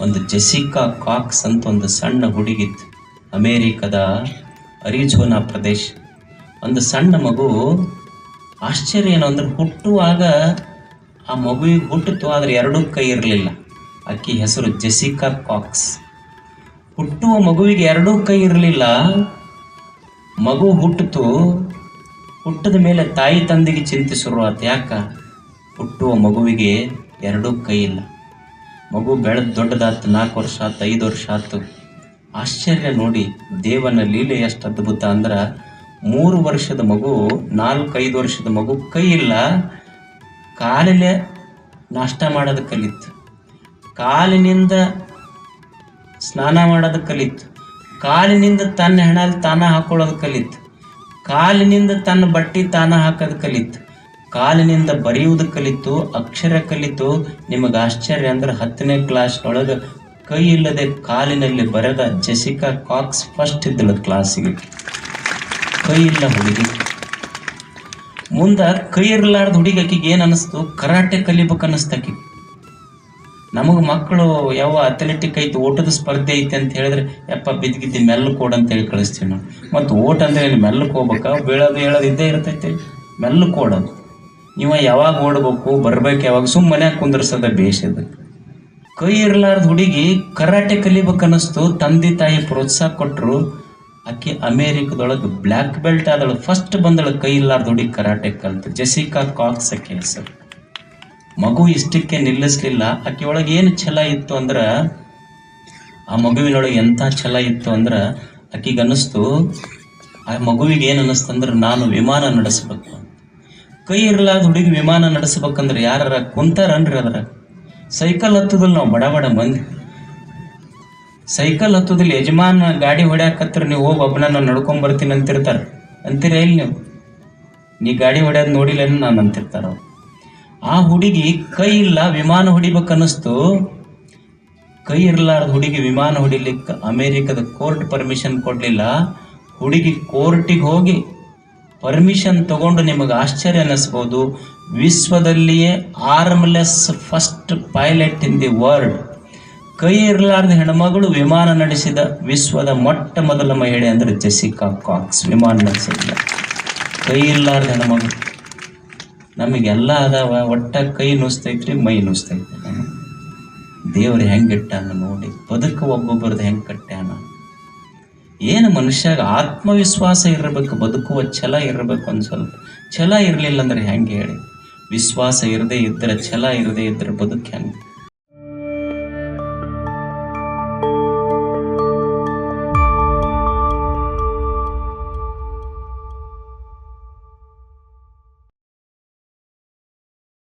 ಒಂದು Jessica Cox ಅಂತ ಒಂದು ಸಣ್ಣ ಹುಡುಗಿತ್ತು ಅಮೇರಿಕದ ಅರಿಜೋನಾ ಪ್ರದೇಶ. ಒಂದು ಸಣ್ಣ ಮಗು ಆಶ್ಚರ್ಯ ಏನು ಅಂದ್ರೆ ಹುಟ್ಟುವಾಗ ಆ ಮಗುವಿಗೆ ಹುಟ್ಟಿತು ಆದರೆ ಎರಡೂ ಕೈ ಇರಲಿಲ್ಲ. ಅಕ್ಕಿ ಹೆಸರು ಜೆಸಿಕಾ ಕಾಕ್ಸ್. ಹುಟ್ಟುವ ಮಗುವಿಗೆ ಎರಡೂ ಕೈ ಇರಲಿಲ್ಲ. ಮಗು ಹುಟ್ಟಿತು. ಹುಟ್ಟಿದ ಮೇಲೆ ತಾಯಿ ತಂದೆಗೆ ಚಿಂತೆ ಶುರುವಾತು. ಯಾಕ? ಹುಟ್ಟುವ ಮಗುವಿಗೆ ಎರಡೂ ಕೈ ಇಲ್ಲ. ಮಗು ಬೆಳೆದು ದೊಡ್ಡದಾತು, ನಾಲ್ಕು ವರ್ಷ ಆತು, ಐದು ವರ್ಷ ಆತು. ಆಶ್ಚರ್ಯ ನೋಡಿ, ದೇವನ ಲೀಲೆ ಎಷ್ಟು ಅದ್ಭುತ ಅಂದ್ರೆ, ಮೂರು ವರ್ಷದ ಮಗು ನಾಲ್ಕೈದು ವರ್ಷದ ಮಗು ಕೈ ಇಲ್ಲ. ಕಾಲಿಲೆ ನಾಷ್ಟ ಮಾಡೋದು ಕಲಿತು. ಕಾಲಿನಿಂದ ಸ್ನಾನ ಮಾಡೋದು ಕಲಿತು. ಕಾಲಿನಿಂದ ತನ್ನ ಹೆಣಲ್ಲಿ ತಾನ ಹಾಕೊಳ್ಳೋದು ಕಲಿತು. ಕಾಲಿನಿಂದ ತನ್ನ ಬಟ್ಟೆ ತಾನ ಹಾಕೋದು ಕಲಿತು. ಕಾಲಿನಿಂದ ಬರೆಯುವುದು ಕಲಿತು, ಅಕ್ಷರ ಕಲಿತು, ನಿಮಗೆ ಆಶ್ಚರ್ಯ ಅಂದ್ರೆ ಹತ್ತನೇ ಕ್ಲಾಸ್ ಒಳಗೆ ಕೈ ಇಲ್ಲದೆ ಕಾಲಿನಲ್ಲಿ ಬರೆದ ಜೆಸಿಕಾ ಕಾಕ್ಸ್ ಫಸ್ಟ್ ಇದ್ದಳು ಕ್ಲಾಸಿಗೆ ಕೈ ಇಲ್ಲ ಹುಡುಗಿ. ಮುಂದೆ ಕೈ ಇರಲಾರ್ದ ಹುಡುಗಿ ಆಕಿಗೆ ಏನು ಅನಿಸ್ತು? ಕರಾಟೆ ಕಲಿಬೇಕು ಅನ್ನಿಸ್ತಾಕಿ ನಮಗೆ ಮಕ್ಕಳು ಯಾವ ಅಥ್ಲೆಟಿಕ್ ಐತಿ, ಓಟದ ಸ್ಪರ್ಧೆ ಐತಿ ಅಂತ ಹೇಳಿದ್ರೆ, ಯಪ್ಪ ಬಿದ್ದಿಗಿದ್ದಿ ಮೆಲ್ಲಕ್ಕೆ ಓಡ್ ಅಂತ ಹೇಳಿ ಕಳಿಸ್ತೀವಿ ನಾವು ಮತ್ತು ಓಟ ಅಂದ್ರೆ ಮೆಲ್ಲಕ್ಕೆ ಹೋಗ್ಬೇಕಾ? ಬೀಳೋದು ಹೇಳೋದು ಇದ್ದೇ ಇರ್ತೈತಿ. ಮೆಲ್ಲಕ್ಕೆ ಓಡೋದು ಇವ ಯಾವಾಗ ಓಡ್ಬೇಕು, ಬರ್ಬೇಕು, ಯಾವಾಗ, ಸುಮ್ಮನೆ ಮನ್ಯಾಗ ಕುಂದ್ರಸದ ಬೇಷದ ಕೈ ಇರಲಾರ್ದ ಹುಡುಗಿ ಕರಾಟೆ ಕಲಿಬೇಕು ಅನ್ನಿಸ್ತು ತಂದೆ ತಾಯಿ ಪ್ರೋತ್ಸಾಹ ಕೊಟ್ಟರು ಆಕೆ ಅಮೇರಿಕದೊಳಗೆ ಬ್ಲ್ಯಾಕ್ ಬೆಲ್ಟ್ ಆದಳು. ಫಸ್ಟ್ ಬಂದಳು ಕೈ ಇಲ್ಲಾರ್ದ ಹುಡುಗಿ ಕರಾಟೆ ಕಲ್ತು. ಜೆಸಿಕಾ ಕಾಕ್ಸ್ ಆಕೆ ಹೆಸರು. ಮಗು ಇಷ್ಟಕ್ಕೆ ನಿಲ್ಲಿಸ್ಲಿಲ್ಲ. ಆಕೆ ಒಳಗೆ ಏನು ಛಲ ಇತ್ತು ಅಂದ್ರೆ, ಆ ಮಗುವಿನೊಳಗೆ ಎಂಥ ಛಲ ಇತ್ತು ಅಂದ್ರೆ ಆಕಿಗೆ ಆ ಮಗುವಿಗೆ ಏನು ಅನ್ನಿಸ್ತು ಅಂದ್ರೆ, ನಾನು ವಿಮಾನ ನಡೆಸ್ಬೇಕು. ಕೈ ಇರಲಾರ್ದ ಹುಡುಗಿ ವಿಮಾನ ನಡೆಸ್ಬೇಕಂದ್ರೆ ಯಾರ ಕುಂತಾರನ್ರಿ ಅದ್ರ ಸೈಕಲ್ ಹತ್ತದಲ್ಲಿ ನಾವು ಬಡ ಬಡ ಮಂದಿ. ಸೈಕಲ್ ಹತ್ತದಲ್ಲಿ ಯಜಮಾನ ಗಾಡಿ ಹೊಡ್ಯಾಕತ್ರ ನೀವು ಹೋಗಿ ಒಬ್ಬನ ನಾನು ನಡ್ಕೊಂಡ್ ಬರ್ತೀನಿ ಅಂತಿರ್ತಾರ. ಅಂತೀರ ಇಲ್ಲಿ ನೀವು? ನೀ ಗಾಡಿ ಹೊಡ್ಯೋದು ನೋಡಿಲ್ಲ ನಾನು ಅಂತಿರ್ತಾರ ಆ ಹುಡುಗಿ ಕೈ ಇಲ್ಲ ವಿಮಾನ ಹೊಡಿಬೇಕನ್ನಿಸ್ತು. ಕೈ ಇರಲಾರ್ದ ಹುಡುಗಿ ವಿಮಾನ ಹೊಡಿಲಿಕ್ಕೆ ಅಮೇರಿಕದ ಕೋರ್ಟ್ ಪರ್ಮಿಷನ್ ಕೊಡಲಿಲ್ಲ. ಹುಡುಗಿ ಕೋರ್ಟಿಗೆ ಹೋಗಿ ಪರ್ಮಿಷನ್ ತಗೊಂಡು ನಿಮಗೆ ಆಶ್ಚರ್ಯ ಅನ್ನಿಸ್ಬೋದು. ವಿಶ್ವದಲ್ಲಿಯೇ armless first pilot in the world ಕೈ ಇರಲಾರ್ದ ಹೆಣ್ಮಗಳು ವಿಮಾನ ನಡೆಸಿದ ವಿಶ್ವದ ಮೊಟ್ಟ ಮೊದಲ ಮಹಿಳೆ ಅಂದ್ರೆ ಜೆಸಿಕಾ ಕಾಕ್ಸ್ ವಿಮಾನ ನಡೆಸಿದ ಕೈ ಇರ್ಲಾರ್ದ ಹೆಣ್ಮಗಳು. ನಮಗೆಲ್ಲ ಅದಾವ ಒಟ್ಟ ಕೈ ನುಸ್ತೈತ್ರಿ, ಮೈ ನುಸ್ತೈತ್ರಿ. ದೇವ್ರು ಹೆಂಗಿಟ್ಟಾನ ನೋಡಿ. ಬದುಕು ಒಬ್ಬೊಬ್ಬರದ್ದು ಹೆಂಗೆ ಕಟ್ಟ್ಯಾನ. ಏನು ಮನುಷ್ಯಾಗ ಆತ್ಮವಿಶ್ವಾಸ ಇರಬೇಕು, ಬದುಕುವ ಛಲ ಇರಬೇಕು ಒಂದು ಸ್ವಲ್ಪ ಛಲ ಇರಲಿಲ್ಲ ಅಂದ್ರೆ ಹೆಂಗೆ ಹೇಳಿ? ವಿಶ್ವಾಸ ಇರದೇ ಇದ್ದರೆ ಛಲ ಇರದೇ ಇದ್ದರೆ ಬದುಕು ಹೆಂಗೆ?